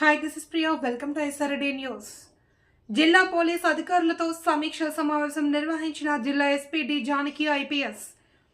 Hi this is Priya welcome to SRD news జిల్లా police అధికారులతో సమీక్ష సమావేశం నిర్వహించిన జిల్లా ఎస్పీ డి జానకి ఐపీఎస్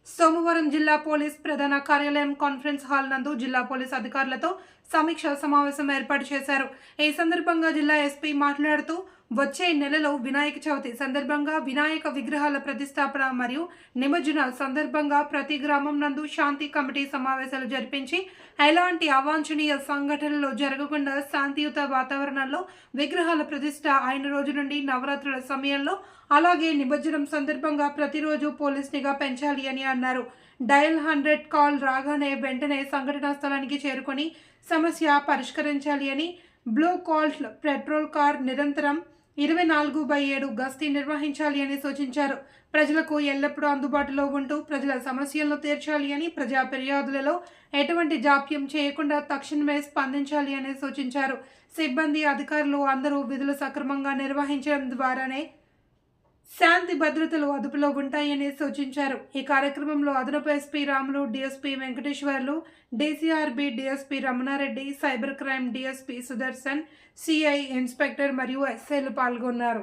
సోమవారం జిల్లా పోలీస్ ప్రధాన కార్యాలయం కాన్ఫరెన్స్ హాల్ నందు జిల్లా పోలీస్ అధికారులతో సమీక్ష సమావేశం ఏర్పాటు చేశారు. ఈ సందర్భంగా జిల్లా ఎస్పీ మాట్లాడుతూ వచ్చే నెలలో వినాయక చవితి సందర్భంగా వినాయక విగ్రహాల ప్రతిష్టాపన మరియు నిమజ్జన సందర్భంగా ప్రతి గ్రామం నందు శాంతి కమిటీ సమావేశాలు జరిపించి ఎలాంటి అవాంఛనీయ సంఘటనలు జరగకుండా శాంతియుత వాతావరణంలో విగ్రహాల ప్రతిష్ట అయిన రోజు నుండి నవరాత్రుల సమయంలో అలాగే నిమజ్జనం సందర్భంగా ప్రతిరోజు పోలీస్ నిఘా పెంచాలి అని అన్నారు. డయల్ హండ్రెడ్ కాల్ రాగానే వెంటనే సంఘటనా స్థలానికి చేరుకొని సమస్య పరిష్కరించాలి అని బ్లూ కాల్ట్ పెట్రోల్ కార్ నిరంతరం ఇరవై నాలుగు బై ఏడు గస్తీ నిర్వహించాలి అని సూచించారు. ప్రజలకు ఎల్లప్పుడూ అందుబాటులో ఉంటూ ప్రజల సమస్యలను తీర్చాలి అని ప్రజా ఫిర్యాదులలో ఎటువంటి జాప్యం చేయకుండా తక్షణమే స్పందించాలి అని సూచించారు. సిబ్బంది అధికారులు అందరూ విధులు సక్రమంగా నిర్వహించడం ద్వారానే శాంతి భద్రతలు అదుపులో ఉంటాయని సూచించారు. ఈ కార్యక్రమంలో అదనపు SP Ramulu DSP Venkateswarlu DCRB DSP Ramanareddy cyber crime DSP Sudarshan CI inspector మరియు ఎస్ఐలు పాల్గొన్నారు.